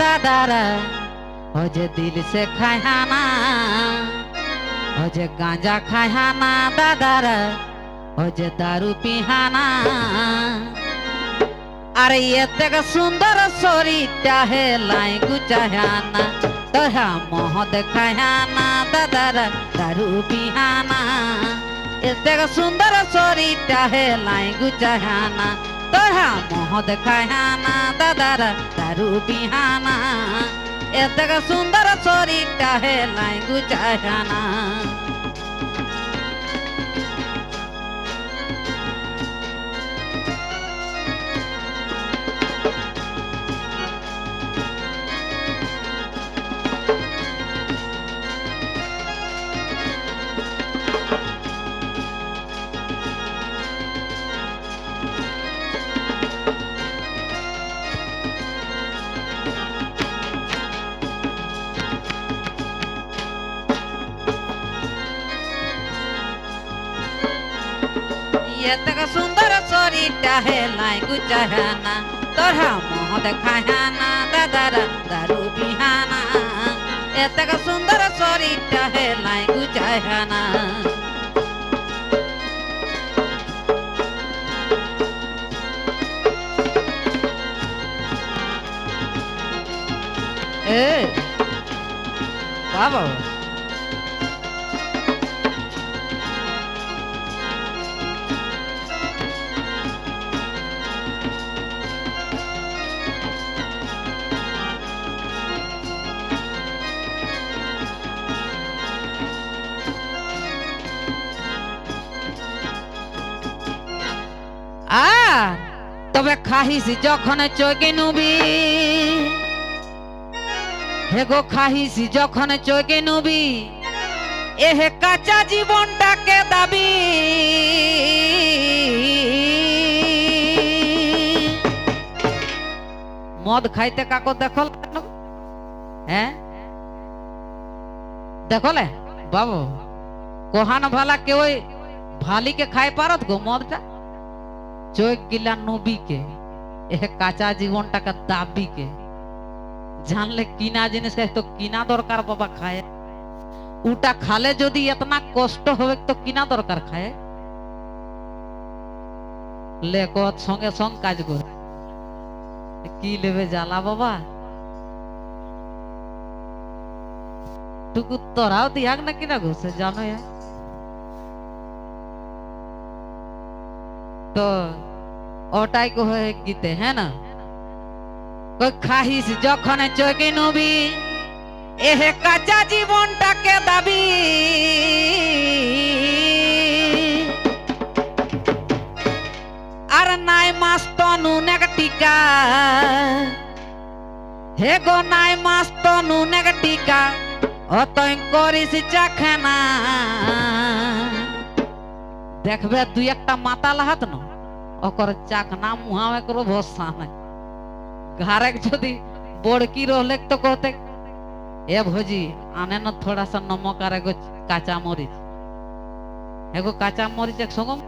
দাদারা, ও যে দিল সে খায়ানা ও যে গাঁজা খায়ানা দাদারা, ও যে দারু পিহানা আরে এতে সুন্দর শরীরটা হে লাই গুচাহানা তোরা মহদ খায়ানা দাদারা, দারু পিহানা এতে সুন্দর শরীরটা হে লাই গুচাহানা তোরা মহদ খায়ানা দাদারা দারু বিহানা এত সুন্দর শরীরটা হে নাই গুচাহানা এতক সুন্দর শরীরটা হে লাই গুচাহানা তোরা মহদ খাহানা দাদারা দারু বিহানা এতক সুন্দর শরীরটা হে লাই গুচাহানা এ বাবা তবে খাহিস যখন চোখে নুবি। হে গো খাহিস যখন চোখে নুবি, এহে কাঁচা জীবনটাকে দাবি। মদ খাইতে কাকো দেখল হ্যাঁ? দেখলে? বাবু, কোহান ভালা কেউ ভালিকে খাই পারত গো মদটা? চোখ গিলা নবীকে, এ কাঁচা জীবনটাকে দাবিকে। জানলে কিনা জিনিস তো কিনা দরকার বাবা খায়। উটা খালে যদি এতনা কষ্ট হবে তো কিনা দরকার খায়। লেকত সঙ্গে সঙ্গ কাজ করে। কি লেবে জ্বালা বাবা। টুকু তোরাও দিয়াক না কিনা ঘুষে জানো তো ওটাই কো হয়ে গীতে হ্যাঁ না খাহিস যখন চোখে নবী এহে কাঁচা জীবনটাকে দাবি আর নাই মাস তো নুনেক টিকা হে গো নাই মাস তো নুনেক টিকা অতই করিস চাখানা দেখবে দুই একটা মাতা লাহাত ন, অকর চাক না মুহামে করো ভরসা নাই। ঘাড়ে যদি বড়কি রহলে তো কতে এ ভোজি আনে ন থোড়া সা নমক আর এগো কাঁচা মরিচ। এগো কাঁচা মরিচ এক সঙ্গম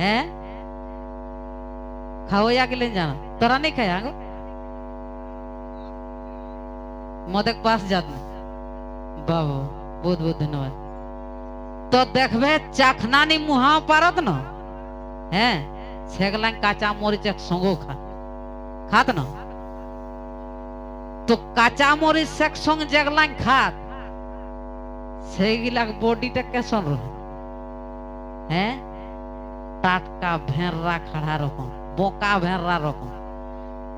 হ্যাঁ খাওয়া গেলে জানো, তোরা নেই খায় আগো মদক পাস যাত বাবা, বহুত বহুত ধন্যবাদ। তো দেখবে চাখনানি মুহা পারত না? হ্যাঁ সেগুলান কাঁচা মরিচ এক সঙ্গ খা। খাত না? তো কাঁচা মরিচ এক সঙ্গে যেগুলান খাত সেইগুলা বডিটা কেসন রহ? হ্যাঁ টাটকা ভেড়রা খাড়া রকম, বোকা ভেড়রা রকম।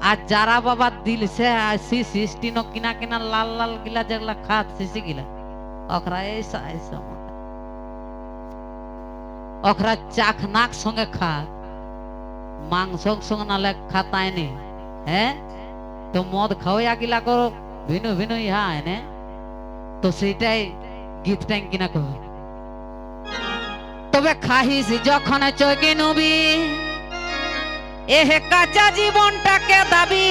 আর যারা বাবা দিল সে আসি সিস্টিনো কিনা কিনা লাল লাল গিলা যেগুলা খাত সিসি গিলা। ওখরা এইসা এইসা ওখরা চাখ নাক সঙ্গে খা। মাংস সঙ্গে নালে খাতায় নি হ্যাঁ তো মদ খাওয়া গিলা করো, ভিনু ভিনু ইহা এনে। তো সেইটাই গীত ট্যাং কিনা কহ তবে খাহিস যখন চোখে নবী, এহে কাঁচা জীবনটাকে দাবি।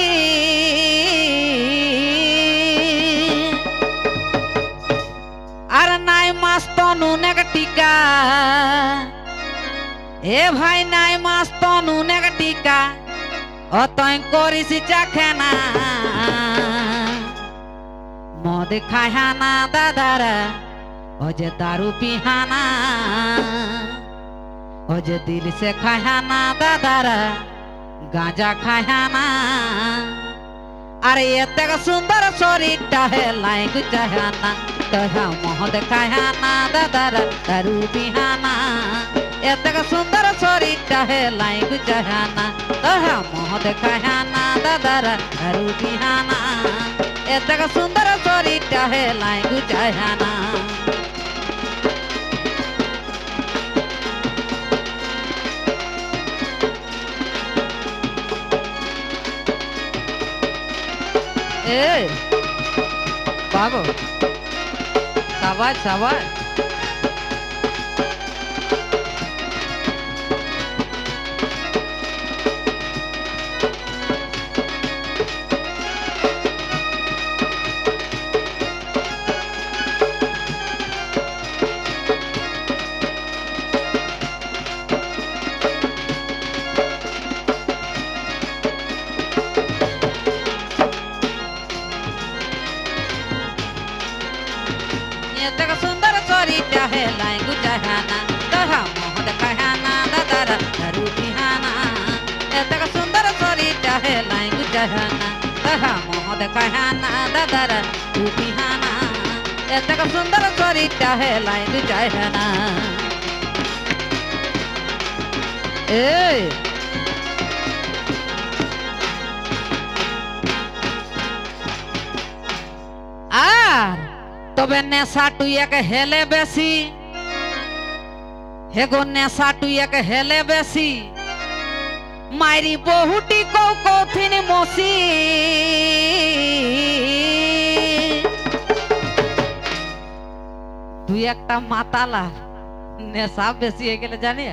এ ভাই নাই মাস তো নুনেক টিকা অতই করিস চাখানা। মদ খাহানা দাদারা, ও যে দারু পিহানা। ও যে দিল সে খাহানা দাদারা, গাঁজা খাহানা আরে এতে সুন্দর শরীরটা হে লাইক চাহানা তহা মহদ খাহানা দাদারা, দারু পিহানা। এতে সুন্দর শরীরটা হে লাইক চাহানা তহা মহদ খাহানা দাদারা দারু পিহানা এতে সুন্দর শরীরটা হে লাইক চাহানা ए बाबू शाबाश शाबाश লাইগু চাহানা তহা মোহদ কাহানা দাদার দারু বিহানা এতক সুন্দর শরীরটা হে লাইগু চাহানা এই আর তবে নেশা টুইয়াকে হেলে বেশি হেগো নেশা টুইয়াকে হেলে বেশি মাইরি বহুটি কৌ কৌথিন মসি। দুই একটা মাতালা, নেশা বেশি হয়ে গেলে জানি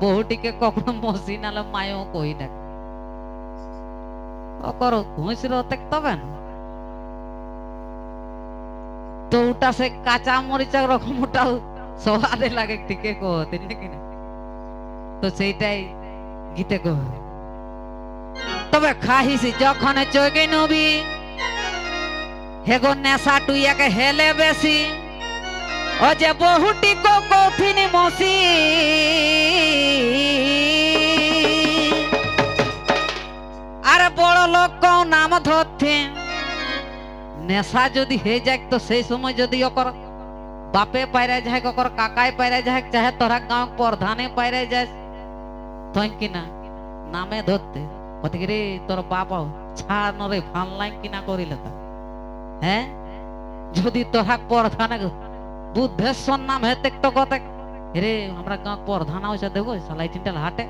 বহুটিকে কখনো মসি নালে মায়ও কই না। ও করো, ঘুষ রতে তবে না তো ওটা সে কাঁচা মরিচা রকম ওটাও সবাদে লাগে ঠিকে কহতে নাকি না তো সেইটাই গীতে কহ তবে খাহিসি যখন চোখে নবী, হেগো নেশা টুইয়াকে হেলে বেশি। ও যে বহুটি কো কঠিনি মসি। আরে বড় লোক কও নাম ধরছে নেশা যদি হয়ে যায় তো সেই সময় যদি ওকর বাপে পায়রা যায়, ওকর কাকায় পায়রা যায়, চাহে তোরা গাঁও প্রধানে পায়রা যায় তখন কিনা? নামে ধরতে। কত রে, তোর বাবা ছাড় নরে ফানলাইন কিনা করিলে তা? হ্যাঁ? যদি তোরা প্রধানে বুদ্ধেশ্বর নাম হেতে তো কত রে আমরা গাঁও প্রধান হয়েছে দেবো সালাই তিনটা হাটে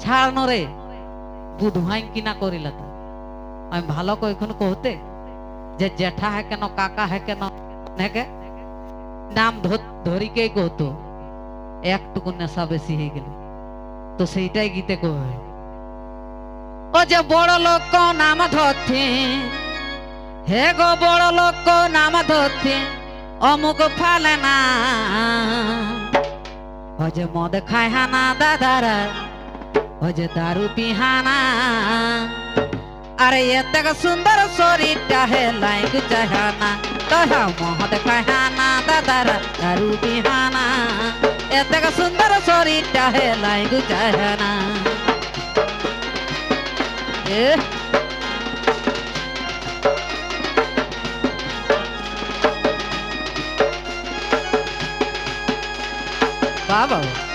ছাড় নরে বুধভাইন কিনা করিলে তা? আমি ভালো কইখন কহতে, যে জেঠা है কেন, কাকা है কেন হেকে নাম ধরিকে কহতো। একটুকু নেশা বেশি হয়ে গেল। তো সেইটাই গীতে কহে ও যে বড় লোক নাম ধরছে হে গো বড় লোক নাম ধরছে অমুক ফালে না। ও যে মদ খায় হানা দাদারা, ও যে দারু পিহানা আরে এতক সুন্দর শরীরটা হে লাইক চাহানা তহা মহদ খাহানা দাদার, দারু বিহানা এতক সুন্দর শরীরটা হে লাইক চাহানা এ? বাবা।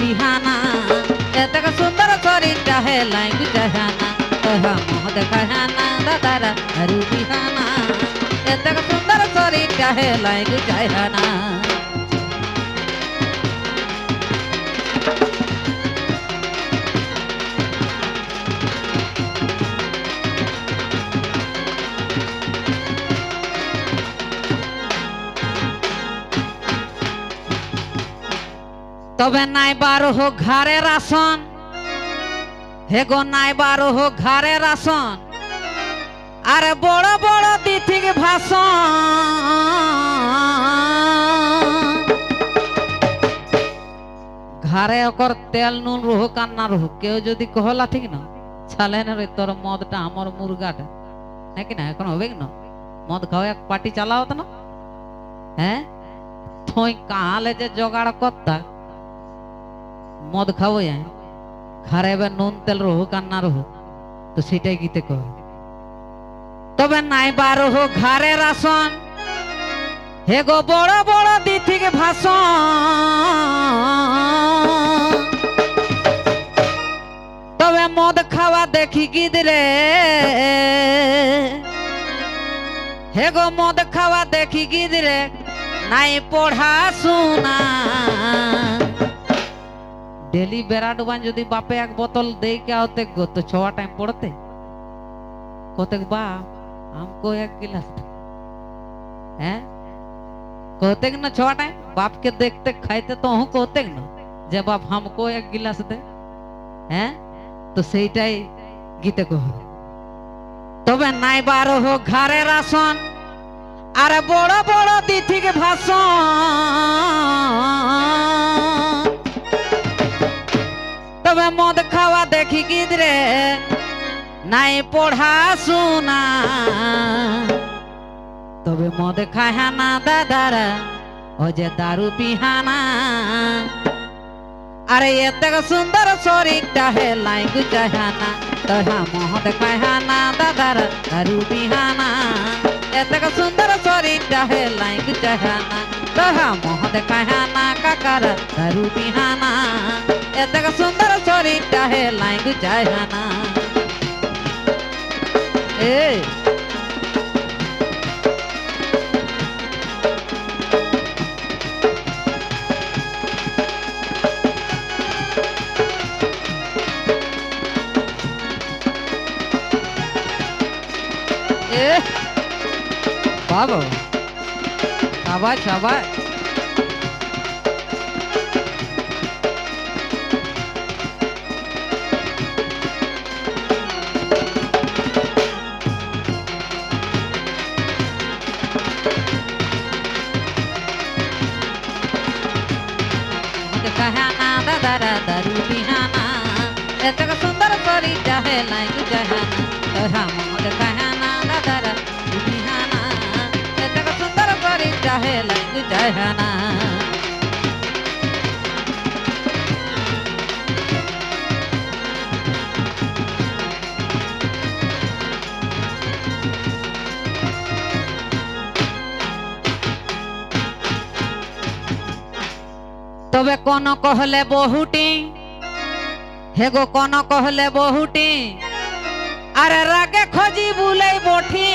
পিহানা। এতক সুন্দর শরীরটা হেলাই বুঝাহানা তোহা মোহ দেখাহানা দাদারা হরু বিহানা এতক সুন্দর শরীরটা হেলাই বুঝাহানা তবে নাই বারো হোক ঘাড়ের আসন। হে গো নাই বারো হোক ঘাড়ের আসন। আরে বড় বড় দিথিক ভাষণ। ঘাড়ে ওকর তেল, নুন রুহ, কান্না রুহ, কেউ যদি কহলা, ঠিক না? ছালে না রে, তোর মদটা আমার মুরগাটা। নাকি না? এখন হবে না? মদ খাও, এক পার্টি চালাও তো না। হ্যাঁ? তুই কালে যে জোগাড় করতা মদ খাব ঘরে এবার নুন তেল রহু, কান্না রহু। তো সেটাই গীতে কহ তবে নাই বার রহু ঘরের আসন। হে গো বড় বড় দিথিক ভাষণ। তবে মদ খাওয়া দেখি গিদরে হে গো মদ খাওয়া দেখি গিদরে নাই পড়া শোনা। ডেলি বেড়া ডুবান যদি বাপে এক বোতল দেই কে আওতে গো তো ছওয়া টাইম পড়তে কতেক বাপ हमको एक गिलास दे। हैं कहते ना छवा टाइम बाप के देखते खाइते तो हूँ कहते ना যে বাপ हमको एक गिलास दे হ্যাঁ তো সেইটাই গীতে কহ তবে নাই বারো হোক ঘরের আসন আরে বড় বড় দিথিক ভাষণ তবে মদ খাওয়া দেখি গিদরে নাই পড়া শোনা। তবে মদ খায় না দাদারা, ও যে দারু পিহানা। আরে এত সুন্দর শরীরটা হে লাইক চাহানা তহা মহদ খাহানা দাদারা, দারু পিহানা। এত সুন্দর শরীরটা হে লাইক চাহানা তহা মহদ খাহানা কাকার, দারু পিহানা। এত সুন্দর শরীরটা হে লাইক চাহানা এ এ বাবা। সবাই সবাই। দারু বিহানা এতক সুন্দর করি চাহে নাই তু জাহানা তোহা মোর কাহানা দাদারা বিহানা এতক সুন্দর করি চাহে নাই তু জাহানা তবে কোন কহলে বহুটি। হে গো কোন কহলে বহুটি। আরে রাগে খজি বুলাই বঠি।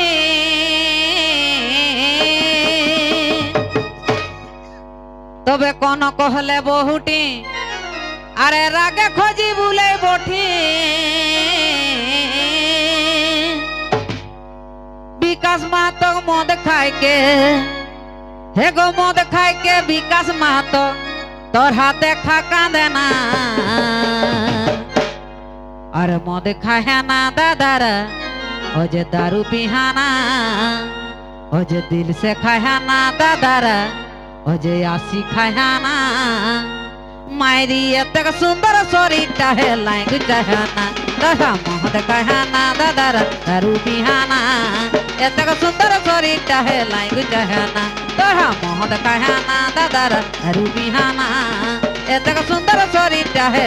তবে কোন কহলে বহুটি। আরে রাগে খজি বুলাই বঠি। বিকাশ মাতো মদ খাইকে হে গো মদ খাইকে বিকাশ মাতো তোর হাতে খা কাঁদে না। আর মদ খায় না দাদার, ও যে দারু পিহানা, ও যে দিল সে খায় না দাদার, ও যে আসি খায় না। মাইরি, এত সুন্দর শরীরটা হে লাইক চাহানা দাদা মহদ কাহানা দাদার দারু বিহানা এত সুন্দর শরীরটা হে লাইক চাহানা দাদা মহদ কাহানা দাদার দারু বিহানা এত সুন্দর শরীরটা হে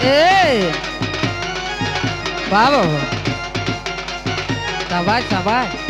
লাইক চাহানা এই বাবা সবাই সবাই